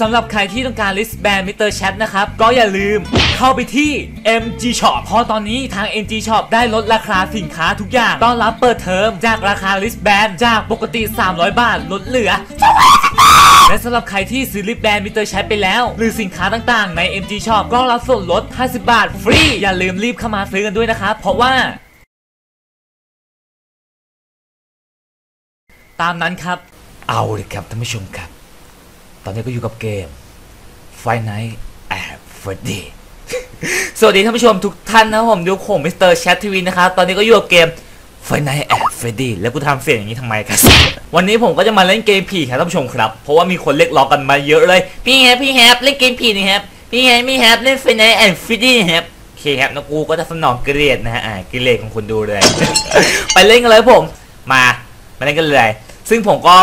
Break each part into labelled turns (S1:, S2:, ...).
S1: สำหรับใครที่ต้องการลิสต์แบนมิเตอร์แชทนะครับ ก็อย่าลืมเข้าไปที่ MG Shop เพราะตอนนี้ทาง MG Shop ได้ลดราคาสินค้าทุกอย่าง ต้อนรับเปิดเทอมจากราคาลิสต์แบนจากปกติ 300 บาท ลดเหลือและสำหรับใครที่ซื้อลิปแบนด์มิเตอร์แชทไปแล้ว หรือสินค้าต่างๆ ใน MG Shop ก็รับส่วนลด 50 บาท ฟรี อย่าลืมรีบเข้ามาซื้อกันด้วยนะครับ เพราะว่า ตามนั้นครับ เอาเลยครับท่านผู้ชมครับ ตอนนี้ก็อยู่กับเกม f i n i g h t at Freddy สวัสดีท่านผู้ชมทุกท่านนะผมดูผมมิสเตอร์แชททีวีนะครับ ตอนนี้ก็อยู่กับเกม f i n i g h t at Freddy แล้วกูทำเสียงอย่างนี้ทำไมครับ วันนี้ผมก็จะมาเล่นเกมผีครับท่านผู้ชมครับ เพราะว่ามีคนเรียกร้องกันมาเยอะเลย พี่แฮปพี่แฮปเล่นเกมผีนี่ครับพี่แฮปพี่แฮปเล่น f i n i g h t at Freddy ครับโอเคครับนะกูก็จะสนองเกลียดนะฮะอ่าเกลียดของคุณดูเลย ไปเล่นกันเลยผม มามาเล่นกันเลย ซึ่งผมก็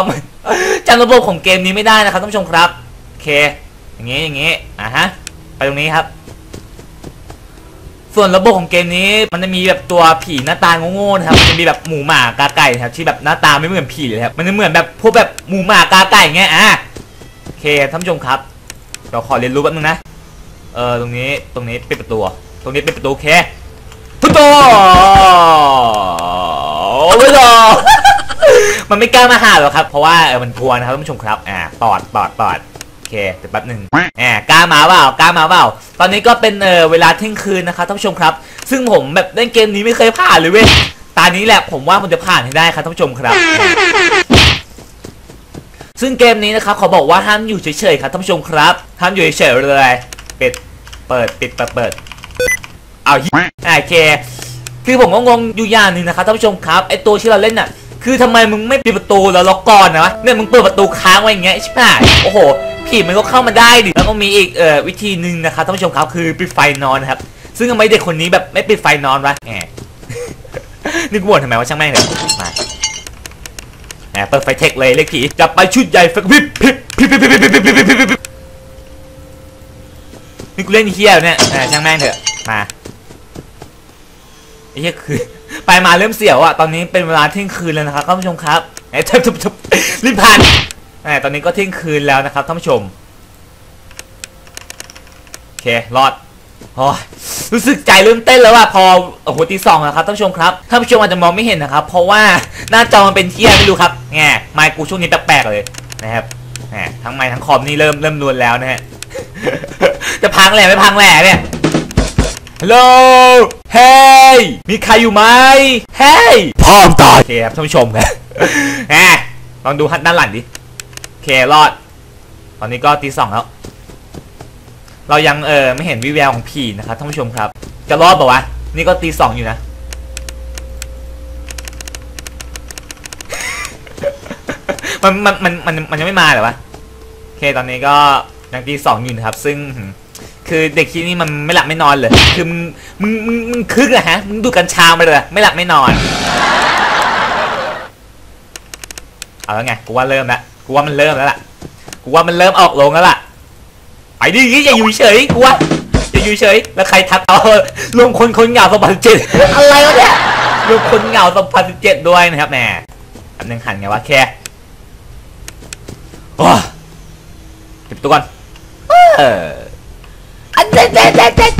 S1: จำระบบของเกมนี้ไม่ได้นะครับท่านผู้ชมครับโอเคอย่างงี้อย่างงี้อะฮะไปตรงนี้ครับ ส่วนระบบของเกมนี้มันจะมีแบบตัวผีหน้าตาโง่ๆนะครับมันจะมีแบบหมูหมากาไก่นะครับที่แบบหน้าตาไม่เหมือนผีเลยครับมันจะเหมือนแบบพวกแบบหมูหมากาไก่เงี้ยอะโอเคท่านผู้ชมครับเราขอเรียนรู้แป๊บนึงนะเออตรงนี้ตรงนี้ปิดประตู ตรงนี้ปิดประตูโอเคทุกตัวไม่ต่อ มันไม่กล้ามาหาหรอกครับ เพราะว่าเออมันกลัวนะครับท่านผู้ชมครับ อ่า ปอด ปอด ปอดโอเคเดี๋ยวแป๊บหนึ่งอ่ากล้ามาเปล่ากล้ามาเปล่า ตอนนี้ก็เป็นเออเวลาเที่ยงคืนนะครับท่านผู้ชมครับ ซึ่งผมแบบเล่นเกมนี้ไม่เคยผ่านเลยเว้ยตอนนี้แหละผมว่าผมจะผ่านให้ได้ครับท่านผู้ชมครับ ซึ่งเกมนี้นะครับเขาบอกว่าห้ามอยู่เฉยๆครับท่านผู้ชมครับ ห้ามอยู่เฉยๆเลยปิด เปิด ปิด เปิดเปิดเอาเหี้ยอ่าโอเค คือผมก็งงอยู่อย่างหนึ่งนะครับท่านผู้ชมครับ ไอตัวที่เราเล่นน่ะ คือทำไมมึงไม่ปิดประตูแล้วล็อกก่อนนะวะเนี่ยมึงเปิดประตูค้างไว้อย่างเงี้ยใช่ปะโอ้โหผีมันก็เข้ามาได้ดิแล้วก็มีอีกเอ่อวิธีหนึ่งนะครับท่านผู้ชมครับคือปิดไฟนอนครับ ซึ่งทำไมเด็กคนนี้แบบไม่ปิดไฟนอนวะแหมนี่กูบ่นทำไมวะช่างแม่งเลยมาแหมเปิดไฟเทคเลยเรียกผีจับไปชุดใหญ่ฟิบพิบพิบพิบพิบพิบพิบพิบพิบพริบพริบนี่กูเล่นเฮียเนี่ยช่างแม่งเถอะมาไอ้เหี้ยคือ ไปมาเริ่มเสียวอะตอนนี้เป็นเวลาเที่ยงคืนแล้วนะครับท่านผู้ชมครับไอ้ทุบทุบทุบรีบผ่านแหมตอนนี้ก็เที่ยงคืนแล้วนะครับท่านผู้ชมโอเครอดโอ้ยรู้สึกใจเริ่มเต้นแล้วว่ะพอโอ้โหตีสองแล้วครับท่านผู้ชมครับท่านผู้ชมอาจจะมองไม่เห็นนะครับ เพราะว่าหน้าจอมันเป็นเที่ยไม่รู้ครับแง่ไมค์กูช่วงนี้แปลกๆเลยนะครับแหมทั้งไมค์ทั้งคอมนี่เริ่มเริ่มนวลแล้วนะฮะจะพังแหละไม่พังแหละเนี่ย ฮัลโหล เฮ้ย มีใครอยู่ไหม เฮ้ยพ่อมตายโอเคครับท่านผู้ชมครับแหมลองดูฮัดด้านหลังดิโอเครอด ตอนนี้ก็ตีสองแล้ว เรายังเออไม่เห็นวิแววของผีนะครับท่านผู้ชมครับ จะรอดปะวะ นี่ก็ตีสองอยู่นะ มันมันมันมันมันยังไม่มาเหรอวะ โอเคตอนนี้ก็ยังตีสองอยู่นะครับ ซึ่ง คือเด็กที่นี่มันไม่หลับไม่นอนเลยคือมึงมึงมึงมึงคึกอะฮะมึงดูกัญชาไปเลยไม่หลับไม่นอน เอาแล้วไงกูว่าเริ่มแล้วกูว่ามันเริ่มแล้วล่ะกูว่ามันเริ่มออกลงแล้วล่ะไปดิอย่าอยู่เฉยกูว่าอย่าอยู่เฉยแล้วใครทักเอารวมคนคนเหงาสองพันเจ็ดอะไรวะเนี่ยรวมคนเหงาสองพันเจ็ดด้วยนะครับแหมอันนึงหันไงวะแค่โอ้เก็บตัวก่อนเออ Dick, dick, dick, dick.